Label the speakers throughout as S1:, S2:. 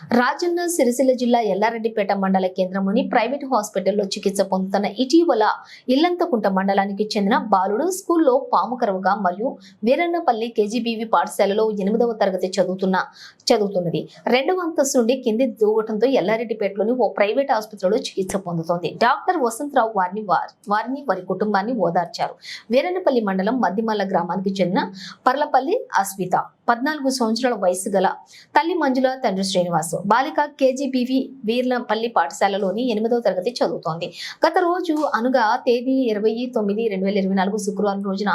S1: రాజన్న సిరిసిల్ల జిల్లా ఎల్లారెడ్డిపేట మండల కేంద్రంలోని ప్రైవేట్ హాస్పిటల్లో చికిత్స పొందుతున్న ఇటీవల ఇల్లంతకుంట మండలానికి చెందిన బాలుడు స్కూల్లో పాము కరువుగా మరియు వీరన్నపల్లి కేజీబీవి పాఠశాలలో ఎనిమిదవ తరగతి చదువుతున్న చదువుతున్నది. రెండవ అంతస్తు నుండి కింది దూగటంతో ఎల్లారెడ్డిపేటలోని ఓ ప్రైవేట్ ఆసుపత్రిలో చికిత్స పొందుతోంది. డాక్టర్ వసంతరావు వారిని వారి- వారిని వారి కుటుంబాన్ని ఓదార్చారు. వీరన్నపల్లి మండలం మద్దిమల్ల గ్రామానికి చెందిన పర్లపల్లి అస్మిత పద్నాలుగు సంవత్సరాల వయసు గల తల్లి మంజుల తండ్రి శ్రీనివాస్ బాలిక కేజీబీవి వీర్లపల్లి పాఠశాలలోని ఎనిమిదవ తరగతి చదువుతోంది. గత రోజు అనుగా తేదీ ఇరవై తొమ్మిది రెండు వేల ఇరవై నాలుగు శుక్రవారం రోజున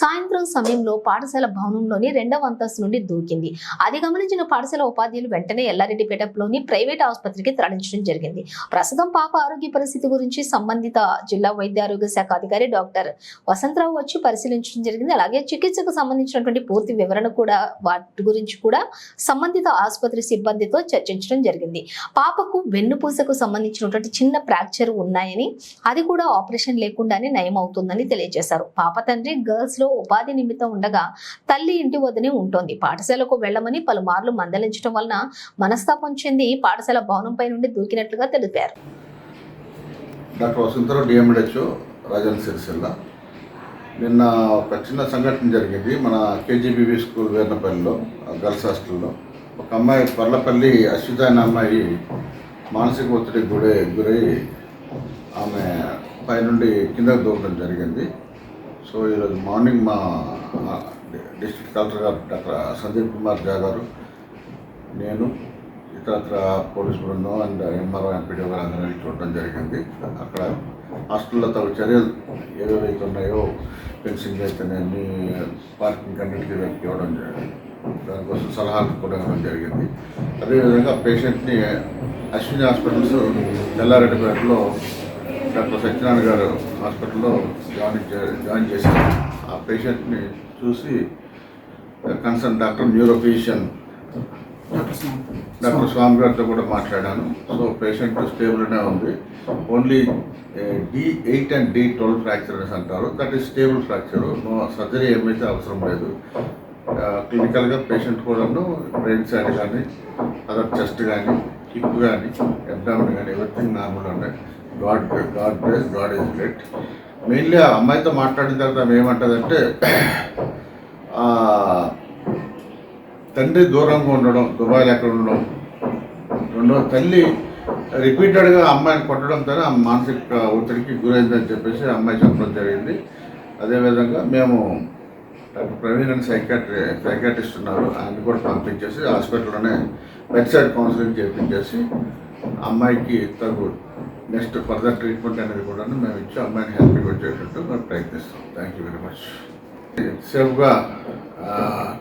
S1: సాయంత్రం సమయంలో పాఠశాల భవనంలోని రెండవ అంతస్తు నుండి దూకింది. అది గమనించిన పాఠశాల ఉపాధ్యాయులు వెంటనే ఎల్లారెడ్డిపేటలోని ప్రైవేట్ ఆసుపత్రికి తరలించడం జరిగింది. ప్రస్తుతం పాప ఆరోగ్య పరిస్థితి గురించి సంబంధిత జిల్లా వైద్య ఆరోగ్య శాఖ అధికారి డాక్టర్ వసంతరావు వచ్చి పరిశీలించడం జరిగింది. అలాగే చికిత్సకు సంబంధించినటువంటి పూర్తి వివరణ కూడా వాటి గురించి కూడా సంబంధిత ఆసుపత్రి సిబ్బందితో చర్చించడం జరిగింది. పాపకు వెన్నుపూసకు సంబంధించినటువంటి చిన్న ఫ్రాక్చర్ ఉన్నాయని అది కూడా ఆపరేషన్ లేకుండానే నయం అవుతుందని తెలియజేశారు. పాప తండ్రి గర్ల్స్లో ఉపాధి నిమిత్తం ఉండగా తల్లి ఇంటి వద్దనే ఉంటుంది. పాఠశాలకు వెళ్ళమని పలుమార్లు మందలించడం వలన మనస్తాపం చెంది పాఠశాల భవనంపై నుండి దూకినట్లుగా తెలిపారు.
S2: Doctor Vasantharao D M D H O Rajan Sircilla. నిన్న ఒక చిన్న సంఘటన జరిగింది. మన కేజీబీవీ స్కూల్ వేర్నపల్లిలో గర్ల్స్ హాస్టల్లో. ఒక అమ్మాయి పర్లపల్లి అశ్విత అనే అమ్మాయి మానసిక ఒత్తిడికి గురై గురై ఆమె పైనుండి కిందకు దూకడం జరిగింది. సో ఈరోజు మార్నింగ్ మా డిస్ట్రిక్ట్ కలెక్టర్ గారు డాక్టర్ సందీప్ కుమార్ జా గారు నేను ఇతరత్ర పోలీస్ బృందం అండ్ ఎంఆర్ఓ ఎంపీడీ గారు అందరినీ చూడడం జరిగింది. అక్కడ హాస్టల్లో తగు చర్యలు ఏవేవైతే ఉన్నాయో ఫెన్సింగ్ అయితేనేమి పార్కింగ్ అన్నిటికీ వ్యక్తి ఇవ్వడం జరిగింది. దానికోసం సలహాలు కూడా ఇవ్వడం జరిగింది. అదేవిధంగా పేషెంట్ని అశ్విని హాస్పిటల్స్ తెల్లారెడ్డిపేటలో డాక్టర్ సత్యనారాయణ గారు హాస్పిటల్లో జాయిన్ చే- జాయిన్ చేశారు. ఆ పేషెంట్ని చూసి concern doctor neurophysician doctor Swamy గారితో కూడా మాట్లాడాను. సో పేషెంట్ స్టేబుల్గానే ఉంది. Only D eight and D twelve fracture అనేసి అంటారు. That is stable fracture surgery ఏమైతే అవసరం లేదు. క్లినికల్గా పేషెంట్ కూడాను బ్రెయిన్ సైడ్ కానీ అదర్ చెస్ట్ కానీ హిప్ కానీ ఎబ్డామిన్ కానీ ఎవ్రీథింగ్ నార్మల్ ఉన్నాయి God God bless God is great. Mainly ఆ అమ్మాయితో మాట్లాడిన తర్వాత ఏమంటుందంటే తండ్రి దూరంగా ఉండడం దుబాయ్లో ఎక్కడ ఉండడం. రెండవ తల్లి రిపీటెడ్గా అమ్మాయిని కొట్టడంతో ఆ మానసిక ఒత్తిడికి గురైందని చెప్పేసి అమ్మాయి చెప్పడం జరిగింది. అదేవిధంగా మేము డాక్టర్ ప్రవీణ్ అని సైకాట్రీ సైకాట్రిస్ట్ ఉన్నారు. ఆయన కూడా పంపించేసి హాస్పిటల్లోనే బెడ్ సైడ్ కౌన్సిలింగ్ చేపించేసి అమ్మాయికి తగు నెక్స్ట్ ఫర్దర్ ట్రీట్మెంట్ అనేది కూడా మేము ఇచ్చి అమ్మాయిని హ్యాపీగా వచ్చేటట్టు మేము ప్రయత్నిస్తాం. Thank you very much. సేఫ్గా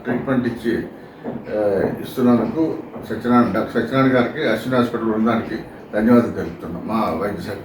S2: ట్రీట్మెంట్ ఇచ్చి ఇస్తున్నందుకు సత్యనారాయణ డాక్టర్ సత్యనారాయణ గారికి అశ్విన్ హాస్పిటల్ బృందానికి ధన్యవాదాలు తెలుపుతున్నాం. మా వైద్య శాఖ